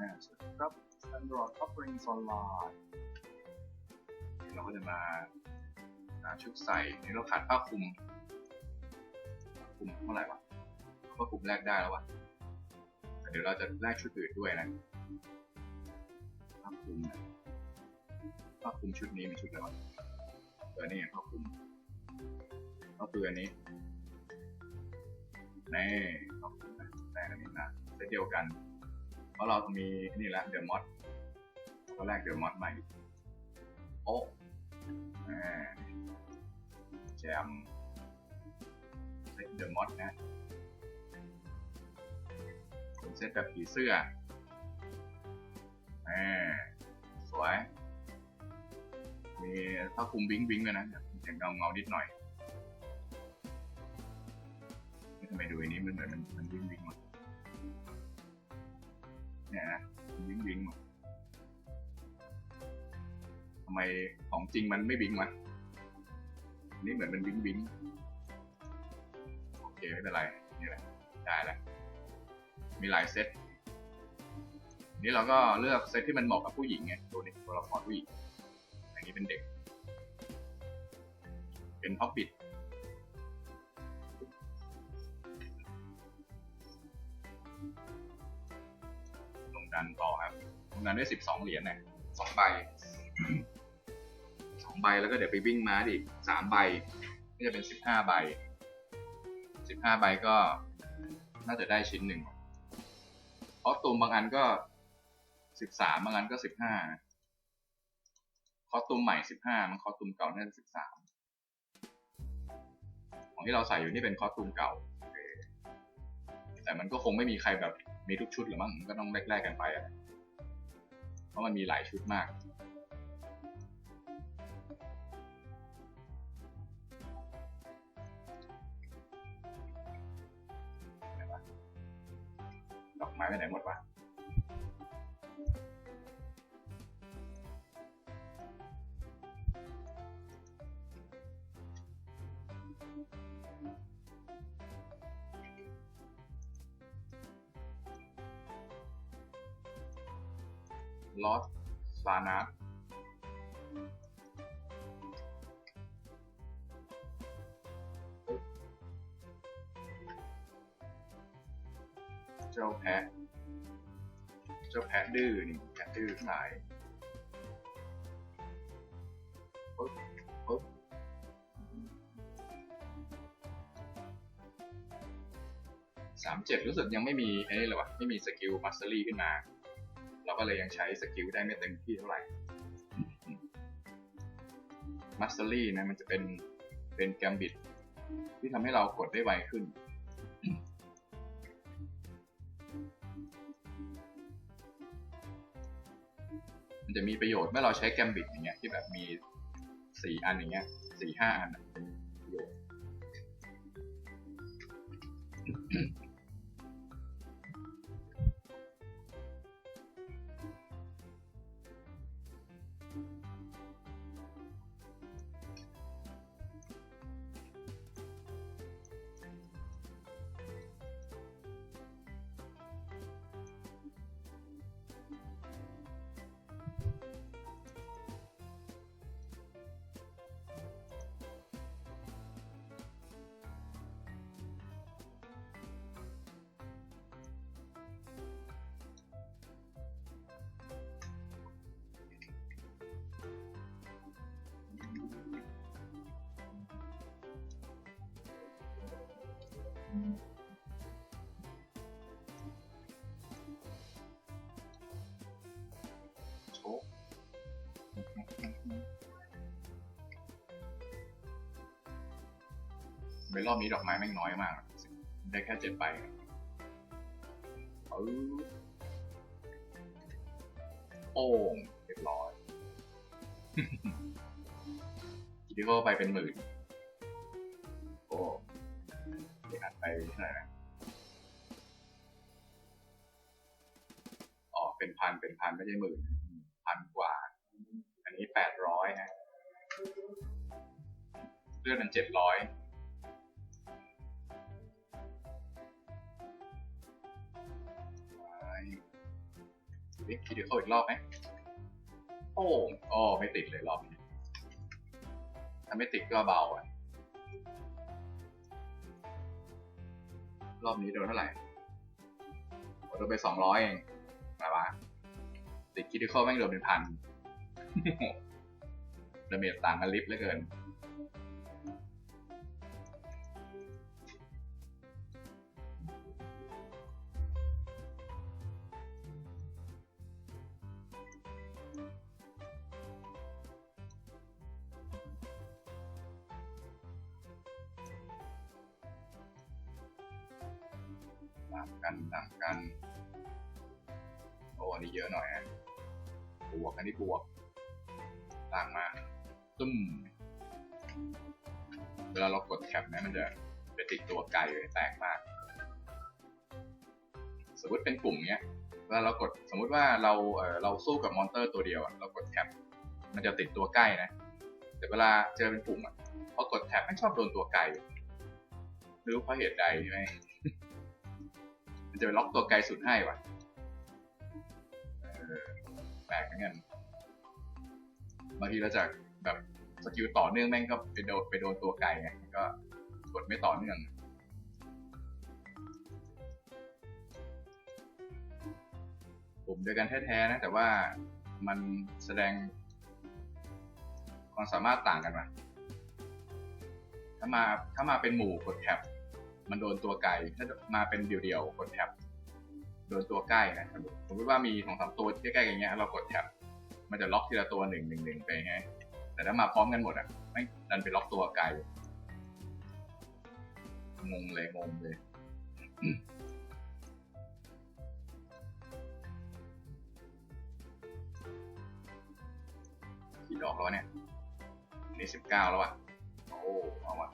นะสวัสดีครับ Android Offerings Online เราก็จะมาหาชุดใส่นี่เราขาดผ้าคลุมผ้าคลุมเท่าไหร่วะผ้าคลุมแรกได้แล้ววะแต่เดี๋ยวเราจะแลกชุดอื่นด้วยนะผ้าคลุมนะผ้าคลุมชุดนี้มีชุดอะไรวะเออนี่ผ้าคลุมก็คืออันนี้นี่ผ้าคลุมนะแต่อันนี้นะเซตเดียวกัน เพราะเรามีนี่แหละเดอะมอดก็แรกเดอะมอดใหม่โอ้แจมเดอะมอดนะเป็นเซตแบบผีเสื้ออ่าสวย มีผ้าคุมวิ้งวิ้งด้วยนะเห็นเงาเงานิดหน่อยทำไมดูอันนี้มันเหมือนมันมันวิ้งวิ้งวะ เนี่ยนะวิงวิงมดทำไมของจริงมันไม่วิงวะอันนี่เหมือนมันวิงวิงโอเคไม่เป็นไรนี่แหละได้แล้วมีหลายเซตนี่เราก็เลือกเซตที่มันเหมาะกับผู้หญิงไงตัวนี้ตัวละครผู้หญิงอันนี้เป็นเด็ก เป็นพ็อปปิด ดันต่อครับลงดันด้วยสิบสองเหรียญนะสองใบสองใบแล้วก็เดี๋ยวไปวิ่งม้าดิสามใบก็จะเป็นสิบห้าใบสิบห้าใบก็น่าจะได้ชิ้นหนึ่งคอสตูมบางอันก็สิบสามบางอันก็สิบห้าคอตูมใหม่สิบห้ามันคอตูมเก่าน่าจะสิบสามของที่เราใส่อยู่นี่เป็นคอตูมเก่าแต่มันก็คงไม่มีใครแบบ มีทุกชุดหรือมั้งก็ต้องแลกๆกันไปอะเพราะมันมีหลายชุดมากดอกไม้ไปไหนหมดวะ ลอสซานาเจ้าแพะ เจ้าแพะดื้อนี่แพะดื้อสายปึ๊บปึ๊บสามเจ็ดรู้สึกยังไม่มีไอ้นี่เลยวะไม่มีสกิลมัสเตอรี่ขึ้นมา เราก็เลยยังใช้สกิลได้ไม่เต็มที่เท่าไหร่มัสเตอรี่นะมันจะเป็นเป็นแกมบิดที่ทำให้เรากดได้ไวขึ้น มันจะมีประโยชน์เมื่อเราใช้แกมบิดอย่างเงี้ยที่แบบมีสี่อันอย่างเงี้ยสี่ห้าอันอะเป็น โชคในรอบนี้ดอกไม้แม่งน้อยมาก ได้แค่เจ็ดใบเออโป้งเรียบร้อยทีนี้ก็ไปเป็นหมื่น ไปเท่าไหร่นะอ๋อเป็นพันเป็นพันไม่ใช่หมื่นพันกว่า อันนี้แปดร้อยฮะเลือดมันเจ็ดร้อยดิคิดดูเข้าอีกรอบไหมโอ้งอ๋อไม่ติดเลยรอบนี้ถ้าไม่ติดก็เบาอะ รอบนี้โดนเท่าไหร่โดนไปสองร้อยเองแต่ว่าติดคิดเข้อแม่งโดนเป็นพันดเมจต่างกันลิฟต์เหลือเกิน บวกต่างมาตุ้มเวลาเรากดแคปนะมันจะไปติดตัวไกลเลยแตกมาก สมมติเป็นกลุ่มเนี้ยเวลาเรากดสมมุติว่าเราเออเราสู้กับมอนเตอร์ตัวเดียวอะเรากดแคปมันจะติดตัวใกล้นะ แต่เวลาเจอเป็นกลุ่มอะพอกดแท็บไม่ชอบโดนตัวไกลไม่รู้เพราะเหตุใดใช่ไหมมันจะไปล็อกตัวไกลสุดให้ว่ะแปลกเหมือนกันางทีเราจะแบบสกิลต่อเนื่องแม่งก็ไปโดนไปโดนตัวไกลไงก็กดไม่ต่อเนื่องกลุ่มเดียวกันแท้ๆนะ แต่ว่ามันแสดงความสามารถต่างกันว่ะถ้ามาถ้ามาเป็นหมู่กดแท็บมันโดนตัวไกลถ้ามาเป็นเดี่ยวๆกดแท็บโดนตัวใกล้นะสมมติว่ามีสองสามตัวใกล้ๆกันเงี้ยเรากดแท็บ มันจะล็อกทีละตัวหนึ่งหนึ่งหนึ่งไปไงแต่ถ้ามาพร้อมกันหมดอะไม่ดันไปล็อกตัวไกลงงเลยงงเลยกี่ดอกแล้วเนี่ยนี่สิบเก้าแล้วอะโอ้เอาว่ะ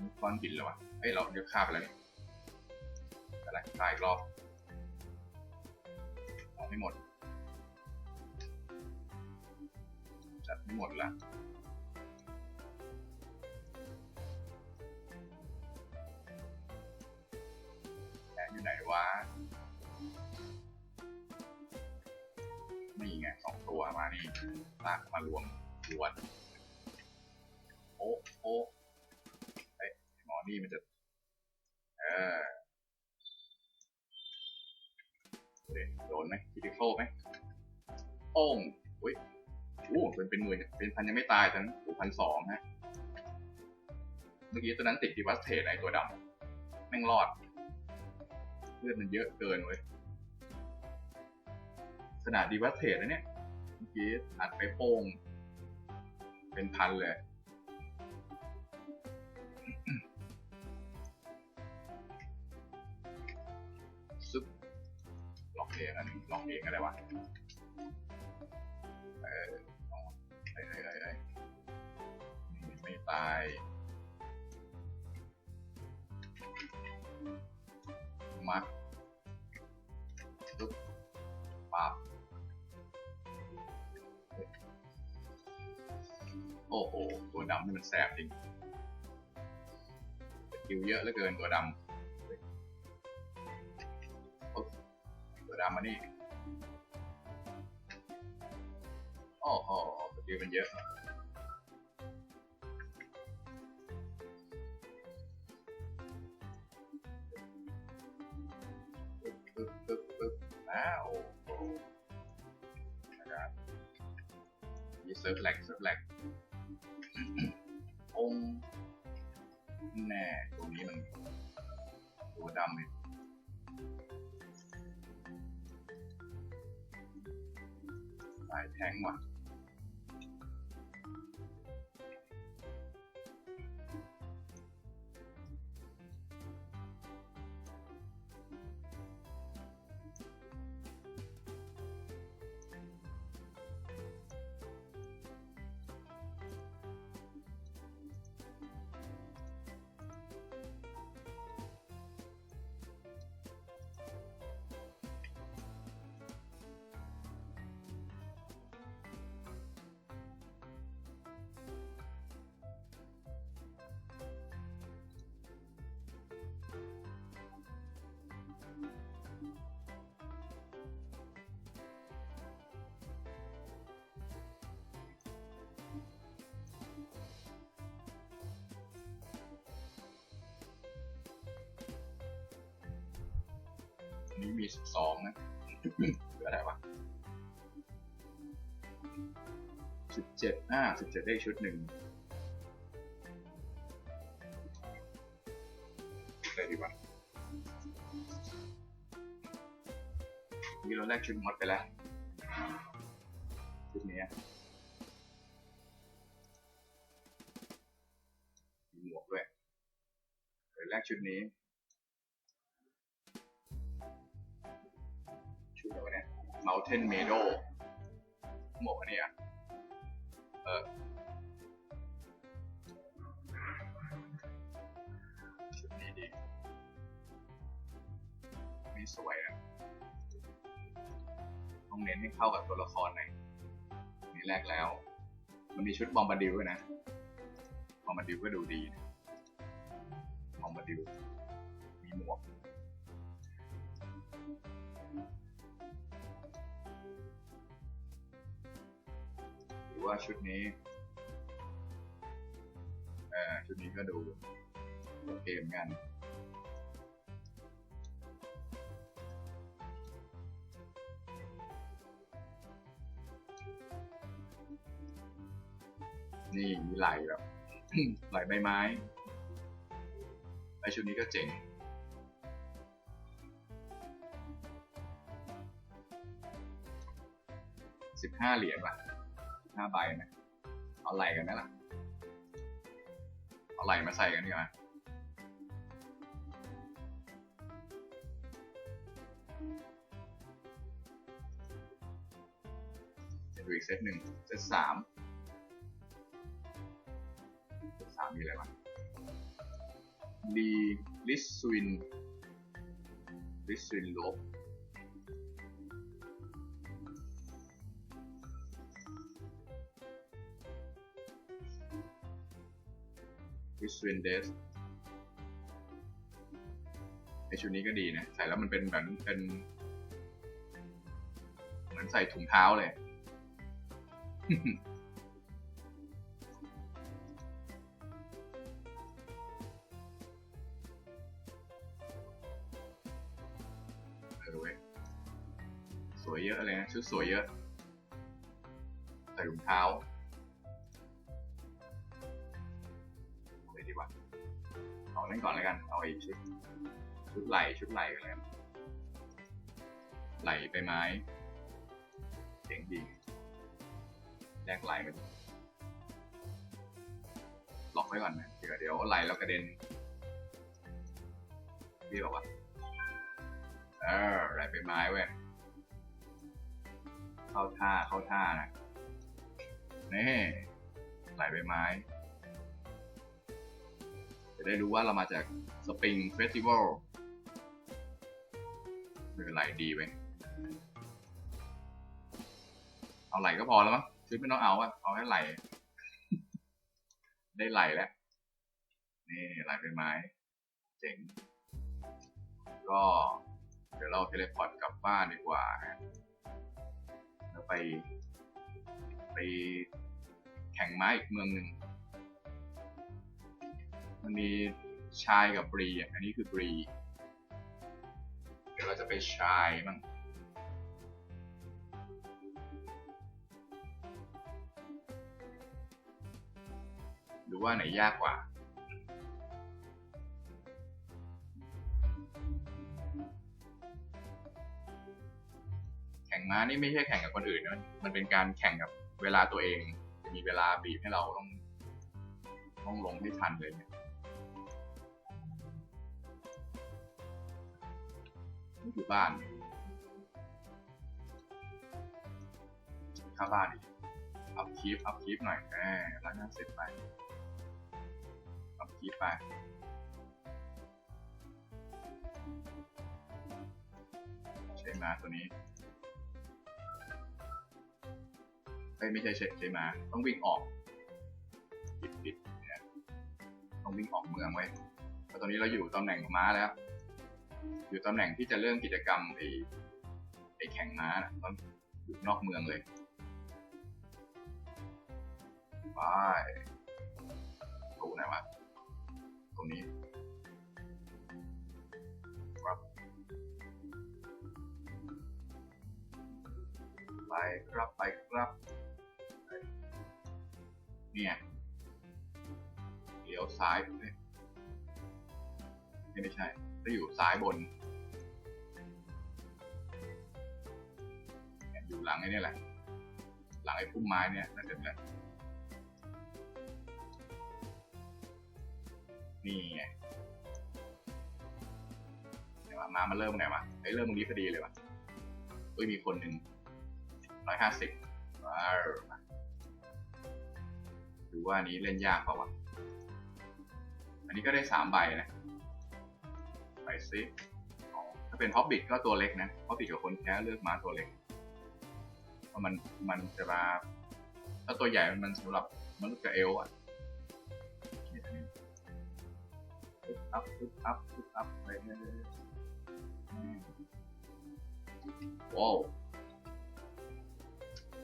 นี่ก้อนหินแล้ววะเอ้ยเราเลือกค่าไปแล้วเนี่ย อะไรค่าอีกรอบเอาไม่หมด จัดไม่หมดละแหนอยู่ไหนวะนี่ไงสองตัวมานี่ลากมารวมรวนโอ้โอ้ไอ้หมอนี่มันจะ เออเด็ โดนไหมคิดิคอลไหมโป้งอุ้ยโอ้เป็นเป็นหมื่นเป็นพันยังไม่ตายแต่นั้นโอ้พันสองนะเมื่อกี้ตัวนั้นติดดีวัสเทสไอตัวดำแม่งรอด เลือดมันเยอะเกินเว้ยขนาดดีวัตเทสนะเนี่ย เมื่อกี้อัดไปโป้ง เป็นพันเลย เองอันนี้ล็อกเองก็ได้วะเออเฮ้ยเอ้ยเอ้ยเอ้ยไม่ตายมัดซึบปั๊บโอ้โห ตัวดำนี่มันแสบจริงสกิลเยอะเหลือเกินตัวดำ ดำมานี่โอ้โหสกิลมันเยอะีเซิร์ฟแหลกเซิร์ฟแหลกองแน่ตัวนี้มันตัวดำเนี่ย สา นี้มีสิบสองนะเหลืออะไรวะสิบเจ็ดอ่าสิบเจ็ดได้ชุดหนึ่งเลยดีกว่านี่เราแรกชุดหมดไปแล้ว ชุดนี้มีหมวกด้วยเดี๋ยวแรกชุดนี้ ชุดอะไรวะเนี่ย Mountain Meadow หมวกอันนี้อะเออชุดนี้ดีนี่สวยนะต้องเน้นให้เข้ากับตัวละครหน่อยนี่แรกแล้ว มันมีชุดบอมบาดิวด้วยนะ บอมบาดิวก็ดูดีนะบอมบาดิวมีหมวก ว่าชุดนี้ชุดนี้ก็ดูโอเคเหมือนกันนี่มีไหลแบบไหลใบไม้ไอชุดนี้ก็เจ๋งสิบห้าเหรียญป่ะ ห้าใบนะเอาไหลกันไหมล่ะ เอาไหลมาใส่กันดีกว่าจะดูอีกเซตหนึ่งเซตสามเซตสามมีอะไรบ้างดีลิสซวินลิสซวินลบ วิสเวนเดสไอชุดนี้ก็ดีนะ ใส่แล้วมันเป็นแบบเป็น เหมือนใส่ถุงเท้าเลยเฮ้ยสวยเยอะเลยนะชุดสวยเยอะ ใส่ถุงเท้า กว่า เอาเล่นก่อนแล้วกัน เอาไอ้ชุด ชุดไหลชุดไหลกันเลยไหลไปไม้เจ๋งดีแลกไหลมาล็อกไว้ก่อนนะเดี๋ยวเดี๋ยวไหลแล้วกระเด็นพี่บอกว่าเออไหลไปไม้เว้ยเข้าท่าเข้าท่านะนี่ไหลไปไม้ ได้รู้ว่าเรามาจากสปริงเฟสติวัลไม่เป็นไรดีไปเอาไหลก็พอแล้วมั้งชุดไม่ต้องเอาอะเอาแค่ไหล ได้ไหลแล้ว นี่ไหลเป็นไม้ เจ๋ง ก็เดี๋ยวเราเทเลพอร์ตกลับบ้านดีกว่าแล้วไป ไปแข่งไม้อีกเมืองหนึ่ง มันมีชายกับบรีอะอันนี้คือบรีเดี๋ยวเราจะไปชายมั่งดูว่าไหนยากกว่าแข่งม้านี่ไม่ใช่แข่งกับคนอื่นนะมันเป็นการแข่งกับเวลาตัวเอง จะมีเวลาบีบให้เราต้องต้องลงให้ทันเลย เนี่ยนี่บ้านค่าบ้านอีกอัพคีฟอัพคีฟหน่อยแหมร้านนั้นเสร็จไปอัพคีฟไปใช้มาตัวนี้เอ้ยไม่ใช่ใช้ใช้มา ต้องวิ่งออกปิดปิดเนี่ยต้องวิ่งออกเมืองไว้เพราะตอนนี้เราอยู่ตำแหน่งม้าแล้ว อยู่ตำแหน่งที่จะเริ่มกิจกรรมไอ้ไอ้แข่งม้านะมันอยู่นอกเมืองเลยไปกูไหนวะตรงนี้ครับไปครับไปครับเนี่ยเลี้ยวซ้ายเลยไม่ใช่ จะอยู่ซ้ายบนอยู่หลังไอ้นี่แหละ หลังไอ้พุ่มไม้เนี่ยน่าจะเนี่ยนี่ไงเดี๋ยวมามาเริ่มไงวะไอ้เริ่มตรงนี้พอดีเลยวะเฮ้ยมีคนหนึ่งร้อยห้าสิบว้าวดูว่านนี้เล่นยากเปล่าวะ อันนี้ก็ได้สามใบนะ ไปซิถ้าเป็นฮอบบิทก็ตัวเล็กนะฮอบบิทกับคนแค่เลือกม้าตัวเล็กเพราะมันมันจะมาถ้าตัวใหญ่มันสำหรับมนุษย์กับเอลอะอันนี้ปึ๊บอัพอัพอัพไปเรื่อยๆว้าว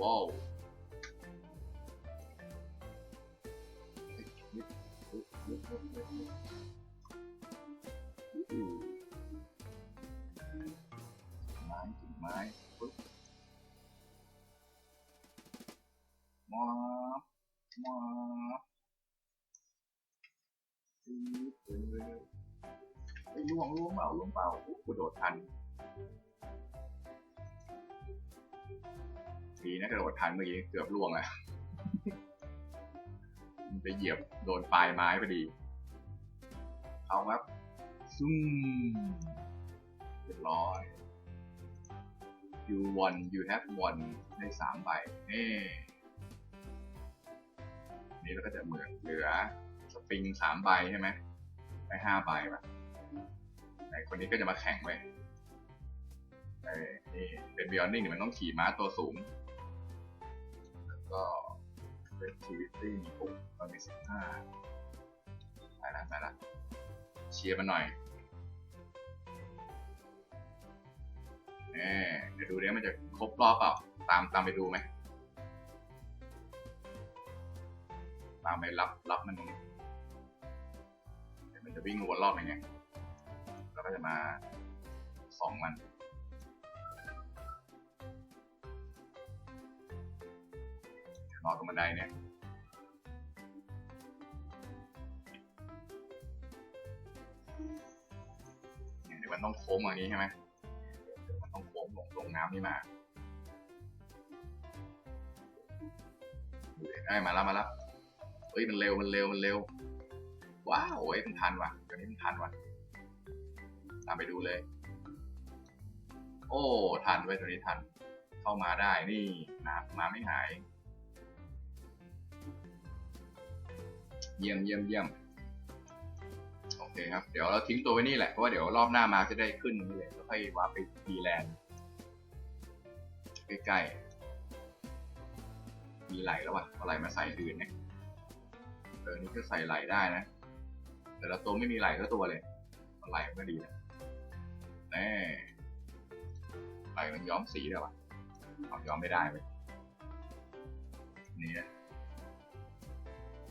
ว้าว ม้กิ่งไปึ๊บมอสมอสปึ๊บเออไอ้ล่วงล่วงเปล่าล่วงเปล่าโอ้กูโดดทันดีนะกระโดดทันเมื่อกี้เกือบล่วงแล้วมันไปเหยียบโดนปลายไม้พอดี เอาครับซุ่มเรียบร้อย you won you have won ได้สามใบนี่นี่เราก็จะเหมือนเหลือสปริงสามใบใช่ไหมได้ห้าใบป่ะไอคนนี้ก็จะมาแข่งไว้ไอ้นี่เป็นบิออนนิ่งมันต้องขี่ม้าตัวสูง แล้วก็ activity มีหกตอนมีสิบห้าไปละไปละเชียร์มันหน่อย เดี๋ยวดูเนี้ยมันจะครบรอบเปล่า ตามตามไปดูไหม ตามไปรับรับมันตรงนี้เดี๋ยวมันจะวิ่งวนรอบอย่างเงี้ยแล้วก็จะมาสองมันนอนตรงบันไดเนี่ยเนี่ยเดี๋ยวมันต้องโค้งอย่างนี้ใช่ไหม น้ำนี่มาได้มาแล้วมาแล้วเฮ้ยมันเร็วมันเร็วมันเร็ว ว้าวเฮ้ยมันทันว่ะตัวนี้มันทันว่ะ ตามไปดูเลย โอ้ทันไว้ยตัวนี้ทัน เข้ามาได้นี่น้ำมาไม่หาย เยี่ยมเยี่ยมเยี่ยมโอเคครับ เดี๋ยวเราทิ้งตัวไว้นี่แหละ เพราะว่าเดี๋ยวรอบหน้ามาจะได้ขึ้นนี่เลยแล้วค่อยวาร์ปไปดีแลนด์ ใกล้ๆ มีไหลแล้ววะเอาไหลมาใส่อื่นเนี่ยเออนี่ก็ใส่ไหลได้นะ แต่ละตัวไม่มีไหลก็ตัวเลยเอาไหลมันก็ดีนะแน่ไหลมันย้อมสีได้วะเอาย้อมไม่ได้เว้ยนี่นะ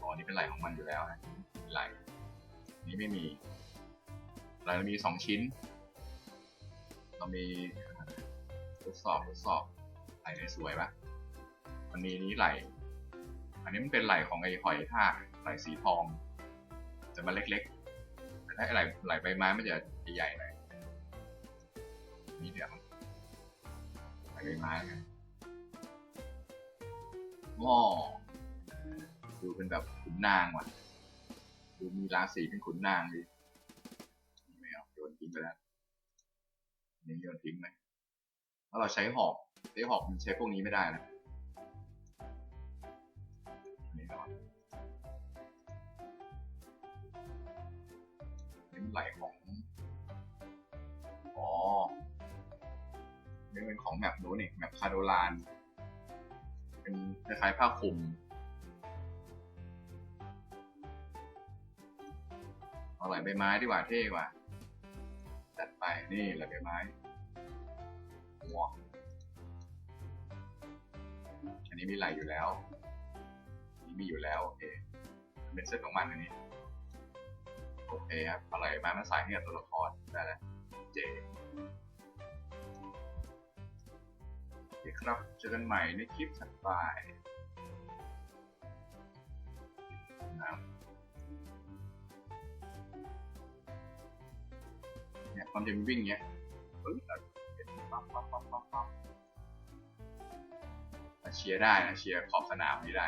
อ๋อนี่เป็นไหลของมันอยู่แล้วนะไหลนี่ไม่มีไหลเรามีสองชิ้น เรามีทดสอบทดสอบ ไหลสวยปะมันมีนี้ไหล อันนี้มันเป็นไหลของไอ้หอยทากไหลสีทองจะมาเล็กๆแต่ถ้าไหลไหลใบไม้มันจะใหญ่ๆหน่อยนี่เดี๋ยวไหลใบไม้ไงว้าดูเป็นแบบขุนนางว่ะ ดูมีราศีเป็นขุนนางดิไม่เอาโยนทิ้งไปแล้วนี่โยนทิ้งไหมถ้าเราใช้หอก ใช้หอกมันใช้พวกนี้ไม่ได้นะนี่ก่อนนี่มันไหลของอ๋อนี่เป็นของแมปนู้นนี่แมปคาโดลาน เป็นคล้ายๆผ้าคลุมเอาไหลใบไม้ดีกว่าเท่กว่า จัดไปนี่ไหลใบไม้ว้าว นี้มีไหลอยู่แล้วอันนี้มีอยู่แล้วโอเคมันเป็นเส้นของมันอันนี้ โอเคครับอาไหลใบไม้มาใส่ให้กับตัวละครได้แล้วเจเคครับเจอกันใหม่ในคลิปถัดไปนะครับเนี่ยความจะวิ่งเงี้ยปึ๊บปั๊บปั๊บปั๊บปั๊บปั๊บ เชียร์ได้นะเชียร์ขอบสนามนี้ได้